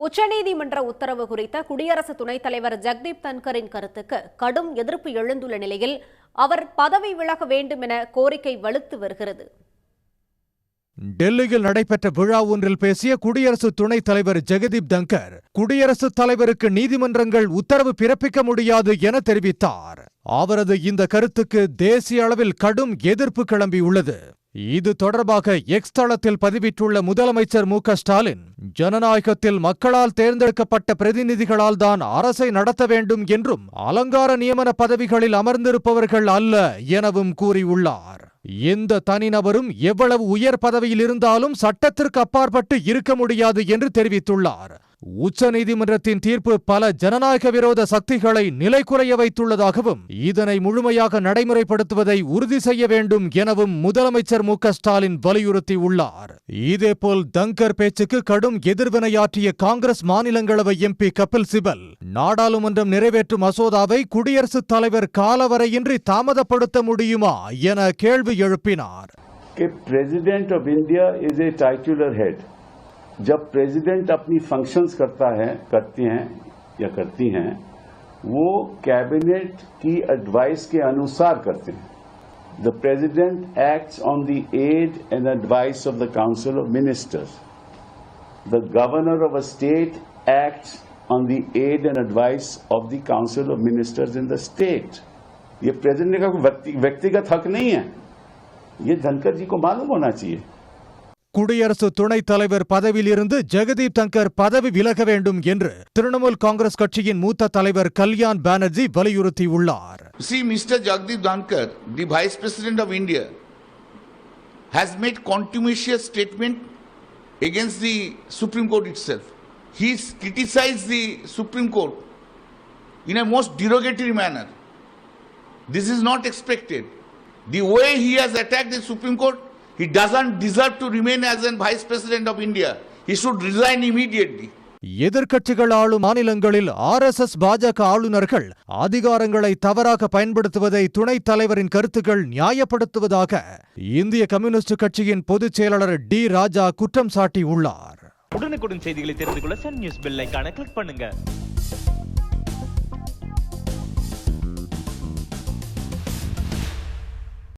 உச்சநீதிமன்ற உத்தரவு குறித்த குடியரசு துணைத் தலைவர் ஜெக்தீப் தன்கரின் கருத்துக்கு கடும் எதிர்ப்பு எழுந்துள்ள நிலையில் அவர் பதவி விலக வேண்டும் என கோரிக்கை வலுத்து வருகிறது. டெல்லியில் நடைபெற்ற விழா ஒன்றில் பேசிய குடியரசு துணைத் தலைவர் ஜெகதீப் தங்கர் குடியரசுத் தலைவருக்கு நீதிமன்றங்கள் உத்தரவு பிறப்பிக்க முடியாது என தெரிவித்தார். அவரது இந்த கருத்துக்கு தேசிய அளவில் கடும் எதிர்ப்பு கிளம்பியுள்ளது. இது தொடர்பாக எக்ஸ் தளத்தில் பதிவிட்டுள்ள முதலமைச்சர் மு ஸ்டாலின் ஜனநாயகத்தில் மக்களால் தேர்ந்தெடுக்கப்பட்ட பிரதிநிதிகளால் தான் அரசை நடத்த வேண்டும் என்றும் அலங்கார நியமன பதவிகளில் அமர்ந்திருப்பவர்கள் அல்ல எனவும் கூறியுள்ளார். எந்த தனிநபரும் எவ்வளவு உயர் பதவியில் இருந்தாலும் சட்டத்திற்கு அப்பாற்பட்டு இருக்க முடியாது என்று தெரிவித்துள்ளார். உச்சநீதிமன்றத்தின் தீர்ப்பு பல ஜனநாயக விரோத சக்திகளை நிலைக்குறைய வைத்துள்ளதாகவும் இதனை முழுமையாக நடைமுறைப்படுத்துவதை உறுதி செய்ய வேண்டும் எனவும் முதலமைச்சர் மு ஸ்டாலின் வலியுறுத்தியுள்ளார் இதேபோல் தங்கர் பேச்சுக்கு கடும் எதிர்வினையாற்றிய காங்கிரஸ் மாநிலங்களவை எம்பி கபில் சிபல் நாடாளுமன்றம் நிறைவேற்றும் மசோதாவை குடியரசுத் தலைவர் காலவரையின்றி தாமதப்படுத்த முடியுமா என கேள்வி எழுப்பினார் A president of India is a titular head. जब प्रेसिडेंट अपनी फ़ंक्शंस करता है, करती हैं, या करती हैं, वो कैबिनेट की एडवाइस के अनुसार करते हैं। The president acts on the aid and advice of the council of ministers the governor of a state acts on the aid and advice of the council of ministers in the state ये president का व्यक्तिगत हक नहीं है। ये धनकर जी को मालूम होना चाहिए। குடியரசு துணைத் தலைவர் பதவியிலிருந்து ஜெகதீப் தங்கர் பதவி விலக வேண்டும் என்று திரிணாமுல் காங்கிரஸ் கட்சியின் மூத்த தலைவர் கல்யாண் பானர்ஜி வலியுறுத்தியுள்ளார் See, Mr. Jagdeep Dhankar, the Vice President of India, has made contumacious statement against the Supreme Court itself. He has criticized the Supreme Court in a most derogatory manner. This is not expected. The way he has attacked the Supreme Court, he doesn't deserve to remain as a Vice President of India. He should resign immediately. எதிர்க்கட்சிகள் ஆளும் மாநிலங்களில் R S S பாஜக ஆளுநர்கள் அதிகாரங்களை தவறாக பயன்படுத்துவதை துணைத் தலைவரின் கருத்துக்கள் நியாயப்படுத்துவதாக இந்திய கம்யூனிஸ்ட் கட்சியின் பொதுச் செயலாளர் டி ராஜா குற்றம் சாட்டியுள்ளார் உடனுக்குடன் செய்திகளை தெரிந்து கொள்ள சன் நியூஸ் பெல் ஐகானை கிளிக் பண்ணுங்க